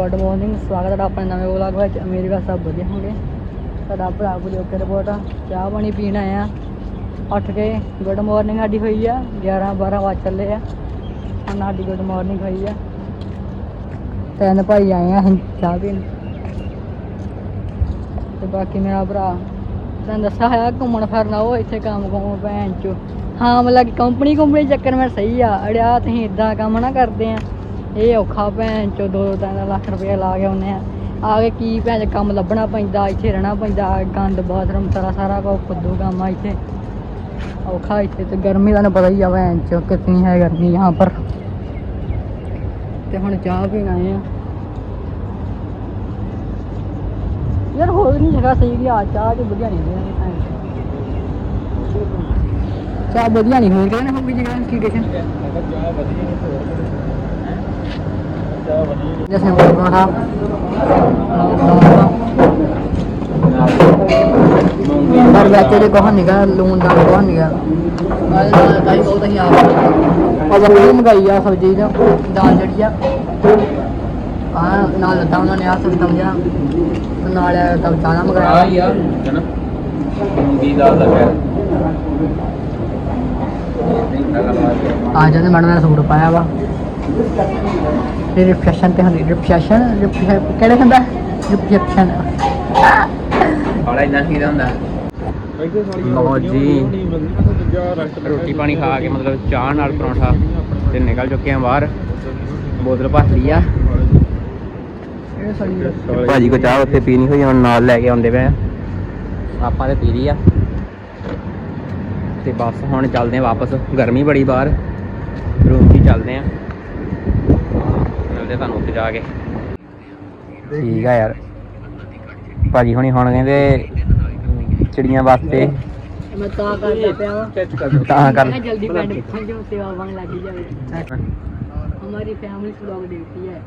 Good morning, ਸਵਾਗਤ ਹੈ ਆਪਣੇ ਨਵੇਂ ਵਲੌਗ ਵਿੱਚ। ਉਮੀਦ ਕਰ ਸਭ ਵਧੀਆ ਹੋਣਗੇ। ਸਾਡਾ ਭਰਾ ਕੋਲ ਓਕੇ ਰਿਪੋਰਟ ਆ। ਚਾਹ ਪਾਣੀ ਪੀਣ ਆਏ ਆ। ਉੱਠ ਕੇ ਗੁੱਡ ਮਾਰਨਿੰਗ ਸਾਡੀ ਹੋਈ ਆ। 11 12 ਵਜੇ ਚੱਲੇ ਆ। ਹੁਣ ਸਾਡੀ ਗੁੱਡ ਮਾਰਨਿੰਗ ਹੋਈ ਆ। ਤਿੰਨ ਭਾਈ ਆਏ ਆ ਚਾਹ ਪੀਣ। ਤੇ ਬਾਕੀ ਮੇਰਾ ਭਰਾ, ਤੈਨੂੰ ਦੱਸਿਆ ਹੋਇਆ ਘੁੰਮਣ ਫਿਰਨਾ ਉਹ ਇੱਥੇ ਕੰਮ ਕੰਮ ਭੈਣ ਚੋ। ਹਾਂ, ਮਤਲਬ ਕਿ ਕੰਪਨੀ ਕੰਪਨੀ ਚੱਕਰ ਮੈਂ ਸਹੀ ਆ। ਅੜਿਆ ਤੁਸੀਂ ਇਦਾਂ ਕੰਮ ਨਾ ਕਰਦੇ ਆ। ਇਹ ਔਖਾ ਭੈਣ ਚੋ ਦੋ ਦੋ ਤਿੰਨ ਲੱਖ ਰੁਪਏ ਲਾ ਕੇ ਆਉਂਦੇ ਆ। ਆ ਕੇ ਕੀ ਭੈਣ, ਕੰਮ ਲੱਭਣਾ ਪੈਂਦਾ, ਇੱਥੇ ਰਹਿਣਾ ਪੈਂਦਾ, ਗੰਦ, ਬਾਥਰੂਮ, ਸਾਰਾ ਸਾਰਾ ਕੋ ਫੁੱਦੂ ਕੰਮ ਆ ਇੱਥੇ। ਔਖਾ ਇੱਥੇ ਤੇ ਗਰਮੀ ਦਾ ਨਾ ਪਤਾ ਹੀ ਆ ਭੈਣ ਚੋ, ਕਿਤਨੀ ਹੈ ਗਰਮੀ यहाँ ਪਰ। ਤੇ ਹੁਣ ਚਾਹ ਪੀਣ ਆਏ ਆ। ਯਾਰ ਹੋਰ ਨਹੀਂ ਜਗ੍ਹਾ ਸਹੀ ਵੀ ਆ, ਚਾਹ ਤੇ ਵਧੀਆ ਨਹੀਂ ਦੇਣੀ ਭੈਣ ਚਾਹ ਵਧੀਆ ਨਹੀਂ ਹੋਰ ਕਿਹਨੇ ਹੋਊਗੀ ਜਗ੍ਹਾ ਕੀ ਕਿਸ਼ਨ ਜੈਸੇ ਬੋਲ ਰਹਾ ਪਰ ਵੈਸੇ ਦੇ ਕੋਹ ਨਿਕਾ ਲੂਣ ਦਾ ਕੋਹ ਨਿਕਾ ਕਾਈ ਬਹੁਤ ਹੀ ਆ ਅਜਾ ਵੀ ਮੰਗਾਈ ਆ ਸਬਜ਼ੀ ਦਾ ਦਾਲ ਜਿਹੜੀ ਆ ਆ ਨਾਲ ਲੱਤਾ ਉਹਨਾਂ ਨੇ ਆ ਸਬਜ਼ੀ ਸਮਝਿਆ ਨਾਲ ਤਾਂ ਮੰਗਾਇਆ ਹੀ ਆ ਹੈਨਾ ਮੂੰਗੀ ਦਾਲ ਦਾ ਹੈ ਆ ਜਾਂਦੇ, ਮੈਡਮ ਨੇ ਸੂਟ ਪਾਇਆ ਵਾ। ਤੇ ਹੁੰਦੀ ਕਿਹੜੇ ਹੁੰਦਾ ਕੀ ਹੁੰਦਾ? ਜੀ। ਰੋਟੀ ਪਾਣੀ ਖਾ ਕੇ ਮਤਲਬ ਚਾਹ ਨਾਲ ਪਰੌਂਠਾ ਤੇ ਨਿਕਲ ਚੁੱਕੇ ਆ ਬਾਹਰ। ਬੋਤਲ ਭਰ ਲਈ ਆ। ਭਾਜੀ ਕੋ ਚਾਹ ਉੱਥੇ ਪੀਣੀ ਹੋਈ ਹੁਣ ਨਾਲ ਲੈ ਕੇ ਆਉਂਦੇ ਪਏ ਆ। ਆਪਾਂ ਤੇ ਪੀ ਲਈ ਆ। ਤੇ ਬਸ ਹੁਣ ਚੱਲਦੇ ਆ ਵਾਪਸ। ਗਰਮੀ ਬੜੀ ਬਾਹਰ। ਰੂਮ 'ਚ ਚੱਲਦੇ ਆ। ਮਿਲਦੇ ਤੁਹਾਨੂੰ ਉੱਥੇ ਜਾ ਕੇ ਠੀਕ ਆ ਯਾਰ ਭਾਜੀ ਹੁਣੀ ਹੁਣ ਕਹਿੰਦੇ ਚਿੜੀਆਂ ਵਾਸਤੇ ਮੈਂ ਤਾਂ ਕਰਦਾ ਪਿਆ ਵਾ ਤਾਂ ਕਰ मैं जल्दी बैंड जो सेवा मांग लगी जाए हमारी फैमिली ब्लॉग देखती है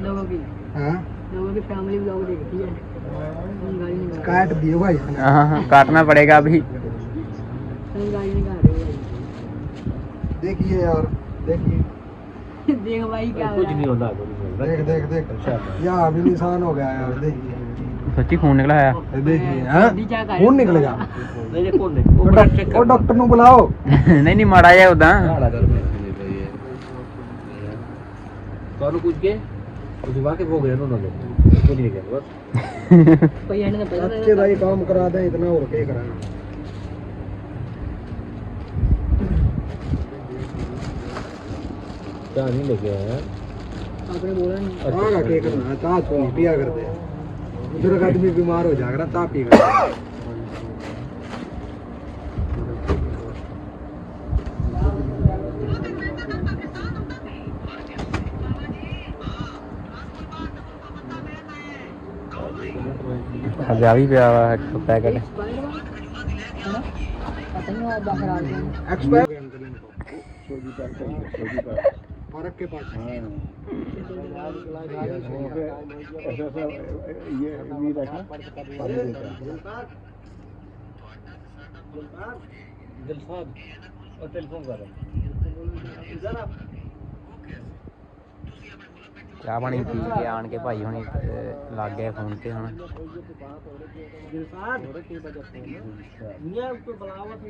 लोगों की हाँ लोगों की फैमिली ब्लॉग देखती है हम गाड़ी नहीं गा काट दियो भाई हाँ काटना पड़ेगा अभी हम गाड़ी नहीं गा रहे भाई देखिए यार देखिए देख भाई क्या हो रहा है देख देख देख यहाँ अभी निशान हो गया यार देखिए सच्ची खून निकला है ये देखिए हाँ जल्दी क्या कर खून निकलेगा वो डॉक- वो डॉक्टर ਨੂੰ ਬੁਲਾਓ नहीं नहीं माड़ा जाए उदा ਤੁਹਾਨੂੰ ਪੁੱਛ ਕੇ ਤੁਸੀਂ ਵਾਕੇ ਹੋ ਗਏ ਉਹਨਾਂ ਦੇ ਕੁਝ ਨਹੀਂ ਗਿਆ ਬਸ कोई एंड ने पता अच्छे भाई काम करा दें इतना और क्या कराना ਚਾਹ ਨਹੀਂ ਲੱਗਿਆ ਹੈ आपने बोला नहीं चाह का क्या करना है चाह तो नहीं पिया करते उधर का आदमी बीमार हो जाएगा ना चाह पी कर हजा भी पिया हुआ है पैकेट पता नहीं आप बाहर आ गए एक्सपायर फर्क के पास ਦਿਲਸਾਦ ਉਹ ਟੈਲੀਫੋਨ ਕਰ ਚਾਹ ਪਾਣੀ ਪੀ ਕੇ ਆਣ ਕੇ ਭਾਈ ਹੁਣੀ ਅਹ, ਲੱਗ ਗਏ ਫੋਨ ਤੇ ਹੁਣ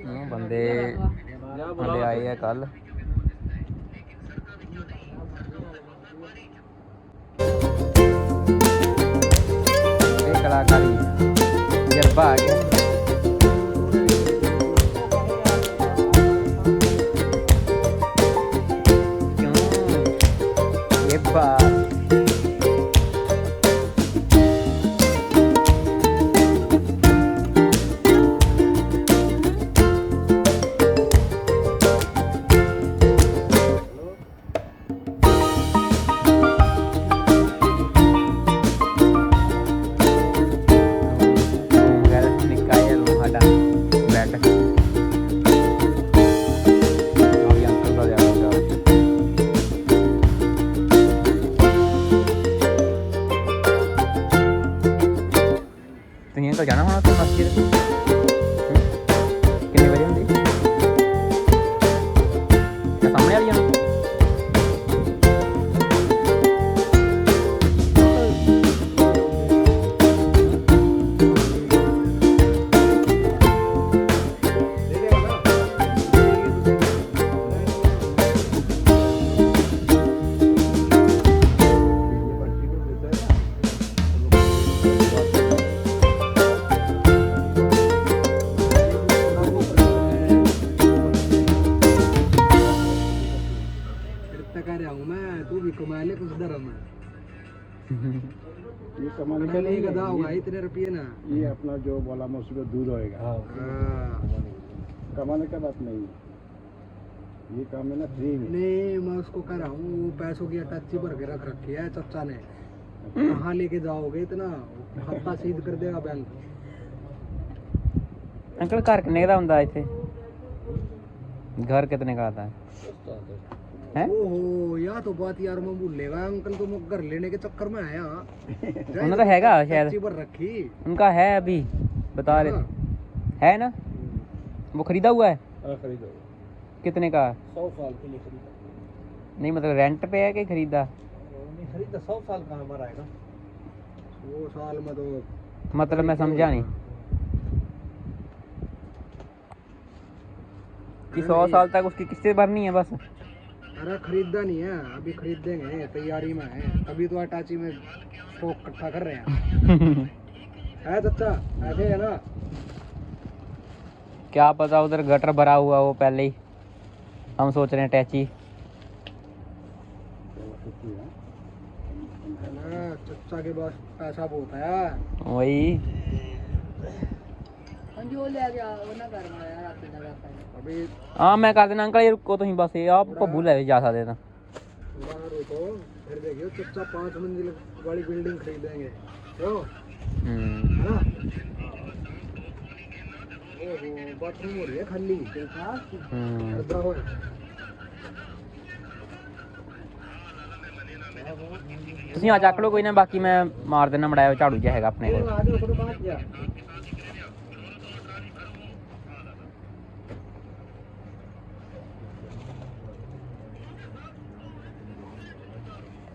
ਉਹ ਬੰਦੇ ਬੰਦੇ ਆਏ ਆ ਕੱਲ ਇਹ ਕਲਾਕਾਰੀ ਜਰਬਾ ਆ कार्य हूँ मैं तू भी कमा ले कुछ धर्म ये कमाने का नहीं गधा होगा इतने रुपये ना ये अपना जो बोला मैं उसमें दूर होएगा कमाने का बात नहीं ये काम है ना फ्री में नहीं मैं उसको कह रहा हूँ वो पैसों की अटैची भर के रख रखी है चचा ने कहाँ लेके जाओगे इतना खाता सीध कर देगा बैंक अंकल घर किन्ने का होंगे इतने घर कितने का आता है हैं? ओहो या तो बात यार मैं भूल लेगा अंकल तो मैं घर लेने के चक्कर में आया। उन्हें तो हैगा शायद। भर रखी। उनका है अभी बता रहे हाँ। है ना? वो खरीदा हुआ है? हाँ खरीदो कितने का? सौ साल के लिए खरीदा नहीं मतलब रेंट पे है कि खरीदा? नहीं खरीदा सौ साल का हमारा है ना। वो साल में तो मतलब मैं समझा नहीं कि सौ साल तक उसकी किस्तें भरनी है बस। अरे खरीदा नहीं है अभी खरीद देंगे तैयारी में है। तभी तो अटैची में स्टॉक इकट्ठा कर रहे हैं। है चचा ऐसे है ना? क्या पता उधर गटर भरा हुआ वो पहले ही। हम सोच रहे हैं टैची है ना चचा के पास पैसा बहुत है। वही। ਜੋ ਲੈ ਗਿਆ ਉਹਨਾਂ ਕਰ ਮਾਇਆ ਰਾਤੀ ਦਾ ਰਾਤਾ अभी हाँ मैं कर देना अंकल ये रुको तुम बस ये आप भब्बू ले जा सकते ना बाहर रुको फिर देखियो चचा पांच मंजिल वाली बिल्डिंग खरीदेंगे क्यों हम्म है ना ओहो बाथरूम हो रही है खाली देखा हम्म अर्धा हो ਤੁਸੀਂ ਆ ਚੱਕ ਲਓ ਕੋਈ ਨਾ ਬਾਕੀ ਮੈਂ ਮਾਰ ਦੇਣਾ ਮੜਾਇਆ ਝਾੜੂ ਜਿਹਾ ਹੈਗਾ ਆਪਣੇ ਕੋਲ आगे उसको कहाँ किया ਚੱਕ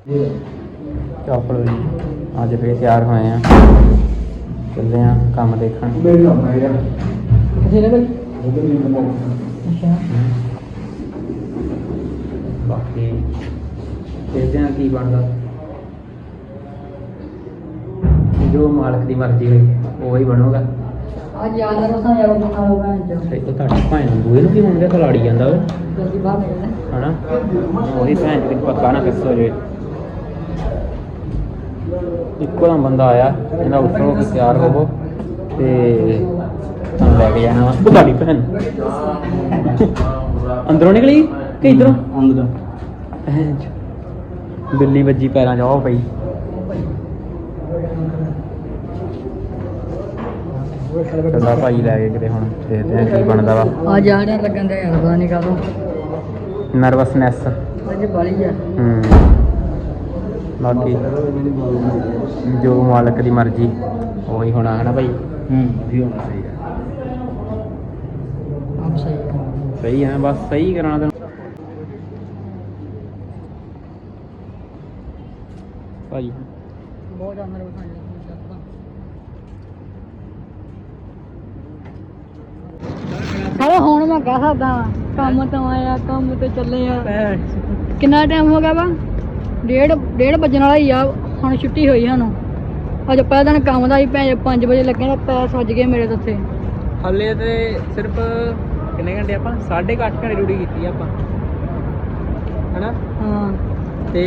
ਲਓ ਜੀ ਅੱਜ ਫੇਰ ਤਿਆਰ ਹੋਏ ਆ। ਚੱਲੇ ਆ ਕੰਮ ਦੇਖਣ। ਕਿਸੇ ਨੇ ਬਈ ਅੱਛਾ। ਬਾਕੀ ਦੇਖਦੇ ਆ ਕੀ ਬਣਦਾ। ਜੋ ਮਾਲਕ ਦੀ ਮਰਜ਼ੀ ਹੋਈ ਉਹ ਹੀ ਬਣੂਗਾ। ਅੱਜ ਯਾਦ ਸਾਂ ਯਾਰ ਬਣਾ ਲਓ ਭੈਣ ਚੋ ਸਹੀ ਤਾਂ ਤੁਹਾਡੀ ਭਾਂ ਨੂੰ ਬੂਏ ਨੂੰ ਕੀ ਹੋਣਗੇ ਖਲਾੜੀ ਜਾਂਦਾ ਓਏ। ਜਲਦੀ ਬਾਹਰ ਨਿਕਲਣਾ ਹਨਾ? ਉਹਦੀ ਭੈਣ ਦੀ ਪੱਕਾ ਨਾ ਫਿਕਸ ਹੋ ਜਾਵੇ ਇੱਕੋ ਦਾ ਬੰਦਾ ਆਇਆ ਇਹਨਾਂ ਉੱਠੋ ਕਿ ਤਿਆਰ ਹੋਵੋ ਤੇ ਤੁਹਾਨੂੰ ਲੈ ਕੇ ਜਾਣਾ ਵਾ। ਉਹ ਤੁਹਾਡੀ ਭੈਣ? ਅੰਦਰੋਂ ਨਿਕਲੀ ਕਿ ਇਧਰੋਂ? ਅੰਦਰੋਂ। ਦਿੱਲੀ ਵੱਜੀ ਪੈਰਾਂ ਜਾਓ ਪਈ ਦਾ ਭਾਈ ਲੈ ਗਏ ਕਿਤੇ ਹੁਣ ਦੇਖਦੇ ਆ ਕੀ ਬਣਦਾ ਵਾ। ਆ ਜਾਣ ਲੱਗਣ ਦਾ ਯਾਰ ਪਤਾ ਨਹੀਂ ਕਦੋਂ ਨਰਵਸਨੈਸ ਅੱਜ ਬਾਲੀ ਆ। ਹੂੰ ਬਾਕੀ ਜੋ ਮਾਲਕ ਦੀ ਮਰਜ਼ੀ ਉਹੀ ਹੋਣਾ ਹੈ ਨਾ ਭਾਈ ਸਹੀ ਹੈ ਬਸ ਸਹੀ ਕਰਾਉਣਾ ਤੈਨੂੰ। ਭਾਈ। ਬਹੁਤ ਆ ਮੇਰੇ ਕੋਲ ਖਾਣੇ ਹੁਣ ਮੈਂ ਕਹਿ ਸਕਦਾ ਕੰਮ ਤੋਂ ਆਇਆ ਕੰਮ ਤੇ ਚੱਲੇ ਆ। ਕਿੰਨਾ ਟਾਈਮ ਹੋ ਗਿਆ ਵਾ? ਡੇਢ ਡੇਢ ਵੱਜਣ ਵਾਲਾ ਹੀ ਆ ਹੁਣ ਛੁੱਟੀ ਹੋਈ ਸਾਨੂੰ। ਅੱਜ ਪਹਿਲਾ ਦਿਨ ਕੰਮ ਦਾ ਹੀ ਭੈਣ 5 ਵਜੇ ਲੱਗੇ ਤਾਂ ਪੈਰ ਸੱਜ ਗਏ ਮੇਰੇ ਤਾਂ ਉੱਥੇ। ਹੱਲੇ ਤੇ ਸਿਰਫ ਕਿੰਨੇ ਘੰਟੇ ਆਪਾਂ? 8.5 ਘੰਟੇ ਡਿਊਟੀ ਕੀਤੀ ਆ ਆਪਾਂ। ਹੈਨਾ? ਹਾਂ। ਤੇ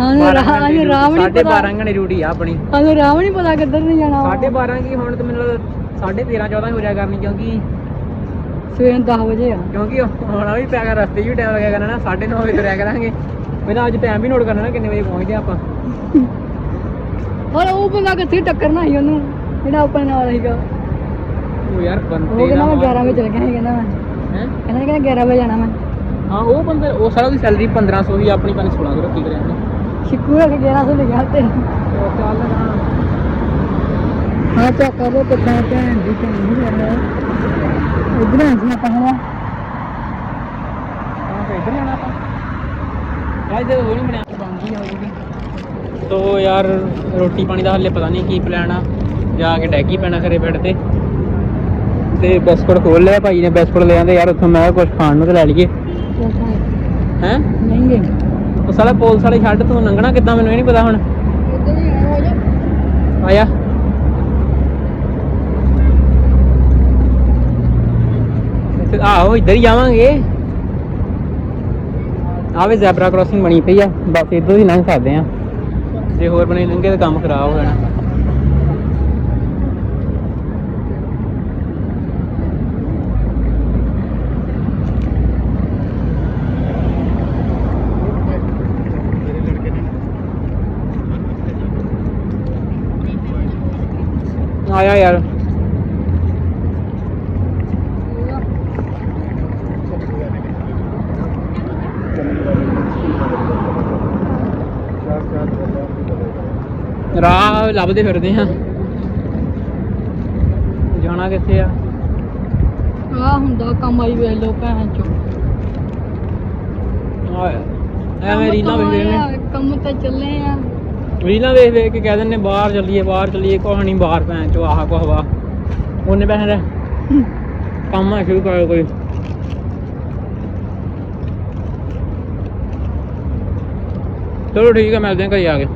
ਹਾਂ, 12 ਰਾਹ- ਘੰਟੇ ਰਾਹ ਵੀ ਨਹੀਂ ਸਾਢੇ ਪਤਾ। 12 ਘੰਟੇ ਡਿਊਟੀ ਆ ਆਪਣੀ। ਸਾਨੂੰ ਰਾਮ ਨਹੀਂ ਪਤਾ ਕਿੱਧਰ ਨੂੰ ਜਾਣਾ। ਵਾ। 12.5 ਕੀ ਹੁਣ ਤੇ ਮੈਨੂੰ ਲੱਗਦਾ 13.5 14 ਹੋ ਜਾਇਆ ਕਰਨੀ ਕਿਉਂਕਿ ਸਵੇਰ 10 ਵਜੇ ਆ। ਕਿਉਂਕਿ ਹੁਣ ਵੀ ਪਿਆ ਕਰ ਰਸਤੇ 'ਚ ਵੀ ਟਾਈਮ ਲੱਗਿਆ ਕਰਨਾ ਨਾ 9:30 ਵਜੇ ਤੁਰਿਆ ਕਰਾਂਗੇ। ਪਹਿਲਾਂ ਅੱਜ ਟਾਈਮ ਵੀ ਨੋਟ ਕਰਨਾ ਨਾ ਕਿੰਨੇ ਵਜੇ ਪਹੁੰਚਦੇ ਆ ਆਪਾਂ। ਹੋਰ ਉਹ ਬੰਦਾ ਕਿੱਥੇ ਟੱਕਰਨਾ ਸੀ ਉਹਨੂੰ ਜਿਹੜਾ ਆਪਣੇ ਨਾਲ ਸੀਗਾ। ਉਹ ਯਾਰ ਉਹ ਬੰਦੇ ਕਹਿੰਦਾ ਮੈਂ 11 ਵਜੇ ਚਲ ਗਿਆ ਸੀ ਕਹਿੰਦਾ ਮੈਂ। ਹੈ? ਕਹਿੰਦਾ ਕਹਿੰਦਾ 11 ਵਜੇ ਜਾਣਾ ਮੈਂ। ਹਾਂ ਉਹ ਬੰਦਾ ਉਹ ਸਾਰਾ ਦੀ ਸੈਲਰੀ 1500 ਹੀ ਆਪਣੀ 1600 ਰੱਖੀ ਕਰਿਆ ਉਹਨੇ। ਸ਼ਿਕੂ ਰੱਖ 1100 ਲਿਖਿਆ ਤੇ ਉਹ ਚੱਲ ਨਾ। ਹਾਂ ਚਾ ਕਰੋ ਕਿੱਦਾਂ ਭੈਣ ਦੀ ਭੈਣ ਨਹੀਂ ਕਰਨਾ ਇਧਰ ਆ ਸੀ ਆਪਾਂ ਹਨਾ ਹਾਂ ਤੇ ਇੱਧਰ ਜਾਣਾ ਆਪਾਂ। ਤੋ ਯਾਰ ਰੋਟੀ ਪਾਣੀ ਦਾ ਹੱਲੇ ਪਤਾ ਨਹੀਂ ਕੀ ਪਲਾਨ ਆ। ਜਾ ਕੇ ਡੈਗੀ ਪੈਣਾ ਘਰੇ ਬੈਠ ਤੇ। ਤੇ ਬਿਸਕੁਟ ਖੋਲ ਲਿਆ ਭਾਈ ਨੇ ਬਿਸਕੁਟ ਲੈ ਆਂਦੇ ਯਾਰ ਉੱਥੋਂ ਮੈਂ ਕੁਝ ਖਾਣ ਨੂੰ ਤੇ ਲੈ ਲਈਏ। ਹੈ? ਮਹਿੰਗੇ। ਉਹ ਸਾਲਾ ਪੁਲਿਸ ਵਾਲੇ ਛੱਡ ਤੂੰ ਲੰਘਣਾ ਕਿੱਦਾਂ ਮੈਨੂੰ ਇਹ ਨਹੀਂ ਪਤਾ ਹੁਣ। ਆਇਆ। ਆਹੋ ਇੱਧਰ ਹੀ ਜਾਵਾਂਗੇ। ਆਹ ਵੀ ਜ਼ੈਬਰਾ ਕ੍ਰਾਸਿੰਗ ਬਣੀ ਪਈ ਆ, ਬਸ ਇੱਧਰ ਹੀ ਲੰਘ ਸਕਦੇ ਆ। ਜੇ ਹੋਰ ਬਣੇ ਲੰਘੇ ਤਾਂ ਕੰਮ ਖਰਾਬ ਹੋ ਜਾਣਾ। ਆਇਆ ਯਾਰ। ਰਾਹ ਲੱਭਦੇ ਫਿਰਦੇ ਹਾਂ। ਜਾਣਾ ਕਿੱਥੇ ਆ? ਆ ਹੁੰਦਾ ਕੰਮ ਆਈ ਵੇਖ ਲੋ ਭੈਣ ਚੋ ਆਹ, ਐਵੇਂ ਰੀਲਾਂ ਵੇਖਦੇ ਨੇ। ਕੰਮ ਤੇ ਚੱਲੇ ਆ। ਰੀਲਾਂ ਵੇਖ ਵੇਖ ਕੇ ਕਹਿ ਦਿੰਦੇ ਬਾਹਰ ਚੱਲੀਏ ਬਾਹਰ ਚੱਲੀਏ ਕੁਛ ਨਹੀਂ ਬਾਹਰ ਭੈਣ ਚੋ ਆਹ ਕੁਛ ਵਾ। ਉਹਨੇ ਪੈਸੇ ਦਾ ਕੰਮ ਆ ਸ਼ੁਰੂ ਕਰ ਕੋਈ। ਚਲੋ ਠੀਕ ਹੈ ਮਿਲਦੇ ਹਾਂ ਘਰੇ ਆ ਕੇ।